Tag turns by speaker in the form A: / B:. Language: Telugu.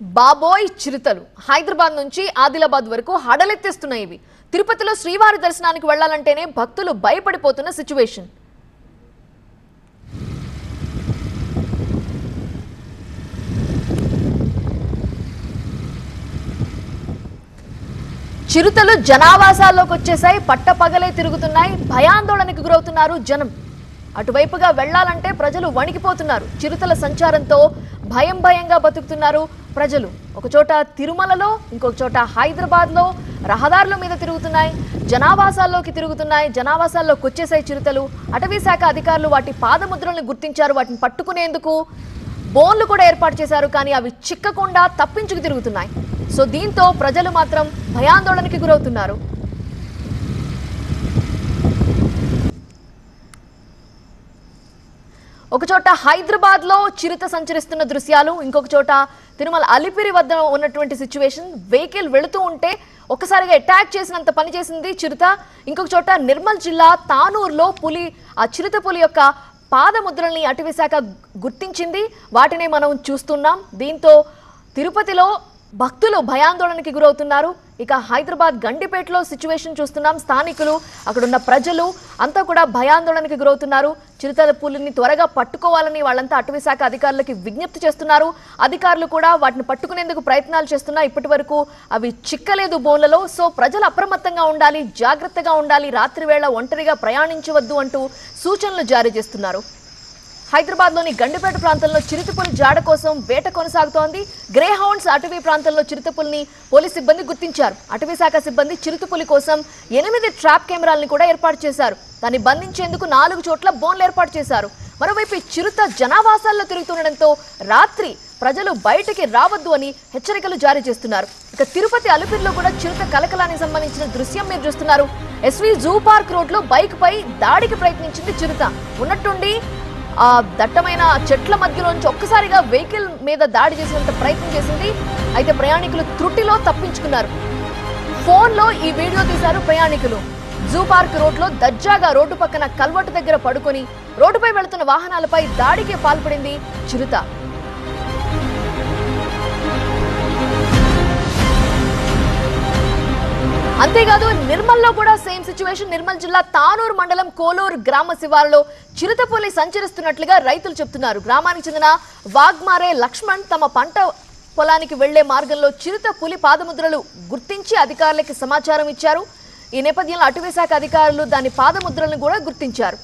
A: బాబోయ్ చిరుతలు. హైదరాబాద్ నుంచి ఆదిలాబాద్ వరకు హడలెత్తేస్తున్నాయి ఇవి తిరుపతిలో శ్రీవారి దర్శనానికి వెళ్ళాలంటేనే భక్తులు భయపడిపోతున్న సిచ్యువేషన్. చిరుతలు జనావాసాల్లోకి వచ్చేసాయి పట్టపగలే తిరుగుతున్నాయి. భయాందోళనకు గురవుతున్నారు జనం. అటువైపుగా వెళ్ళాలంటే ప్రజలు వణికిపోతున్నారు. చిరుతల సంచారంతో భయం భయంగా బతుకుతున్నారు ప్రజలు ఒకచోట తిరుమలలో ఇంకొక చోట హైదరాబాద్లో రహదారుల మీద తిరుగుతున్నాయి జనావాసాల్లోకి తిరుగుతున్నాయి జనావాసాల్లోకి వచ్చేసాయి చిరుతలు. అటవీ శాఖ అధికారులు వాటి పాదముద్రలను గుర్తించారు వాటిని పట్టుకునేందుకు బోన్లు కూడా ఏర్పాటు చేశారు కానీ అవి చిక్కకుండా తప్పించుకు తిరుగుతున్నాయి. సో దీంతో ప్రజలు మాత్రం భయాందోళనకి గురవుతున్నారు. ఒక చోట హైదరాబాద్లో చిరుత సంచరిస్తున్న దృశ్యాలు ఇంకొక చోట తిరుమల అలిపిరి వద్ద ఉన్నటువంటి సిచ్యువేషన్ వెహికల్ వెళుతూ ఉంటే ఒకసారిగా అటాక్ చేసినంత పని చేసింది చిరుత. ఇంకొక చోట నిర్మల్ జిల్లా తానూరులో పులి ఆ చిరుత పులి యొక్క పాదముద్రల్ని అటవీశాఖ గుర్తించింది. వాటినే మనం చూస్తున్నాం. దీంతో తిరుపతిలో భక్తులు భయాందోళనకి గురవుతున్నారు. ఇక హైదరాబాద్ గండిపేటలో సిచ్యువేషన్ చూస్తున్నాం. స్థానికులు అక్కడున్న ప్రజలు అంతా కూడా భయాందోళనకి గురవుతున్నారు. చిరుతల పులిని త్వరగా పట్టుకోవాలని వాళ్ళంతా అటవీ శాఖ అధికారులకి విజ్ఞప్తి చేస్తున్నారు. అధికారులు కూడా వాటిని పట్టుకునేందుకు ప్రయత్నాలు చేస్తున్నా ఇప్పటి వరకు అవి చిక్కలేదు బోన్లలో. సో ప్రజలు అప్రమత్తంగా ఉండాలి జాగ్రత్తగా ఉండాలి రాత్రివేళ ఒంటరిగా ప్రయాణించవద్దు అంటూ సూచనలు జారీ చేస్తున్నారు. హైదరాబాద్లోని గండిపేట ప్రాంతంలో చిరుతపులి జాడ కోసం వేట కొనసాగుతోంది. గ్రే హౌండ్స్ అటవీ ప్రాంతంలో చిరుతపులిని పోలీస్ సిబ్బంది గుర్తించారు. అటవీ శాఖ సిబ్బంది చిరుతపులి కోసం ఎనిమిది ట్రాప్ కెమెరాలను కూడా ఏర్పాటు చేశారు. దాన్ని బంధించేందుకు నాలుగు చోట్ల బోన్లు ఏర్పాటు చేశారు. మరోవైపు చిరుత జనావాసాల్లో తిరుగుతుండటంతో రాత్రి ప్రజలు బయటికి రావద్దు అని హెచ్చరికలు జారీ చేస్తున్నారు. ఇక తిరుపతి అలిపిరిలో కూడా చిరుత కలకలానికి సంబంధించిన దృశ్యం మీరు చూస్తున్నారు. ఎస్వి జూ పార్క్ రోడ్లో బైక్ పై దాడికి ప్రయత్నించింది చిరుత. ఉన్నట్టుండి ఆ దట్టమైన చెట్ల మధ్యలోంచి ఒక్కసారిగా వెహికల్ మీద దాడి చేసినంత ప్రయత్నం చేసింది. అయితే ప్రయాణికులు త్రుటిలో తప్పించుకున్నారు. ఫోన్లో ఈ వీడియో తీశారు ప్రయాణికులు. జూ పార్క్ రోడ్లో దర్జాగా రోడ్డు పక్కన కల్వటు దగ్గర పడుకొని రోడ్డుపై వెళుతున్న వాహనాలపై దాడికి పాల్పడింది చిరుత. అంతేకాదు నిర్మల్లో కూడా సేమ్ సిచ్యువేషన్ నిర్మల్ జిల్లా తానూరు మండలం కోలూరు గ్రామ శివారులో చిరుతపులి సంచరిస్తున్నట్లుగా రైతులు చెప్తున్నారు. గ్రామానికి చెందిన వాగ్మారే లక్ష్మణ్ తమ పంట పొలానికి వెళ్ళే మార్గంలో చిరుత పులి పాదముద్రలు గుర్తించి అధికారులకి సమాచారం ఇచ్చారు. ఈ నేపథ్యంలో అటవీ శాఖ అధికారులు దాని పాదముద్రలను కూడా గుర్తించారు.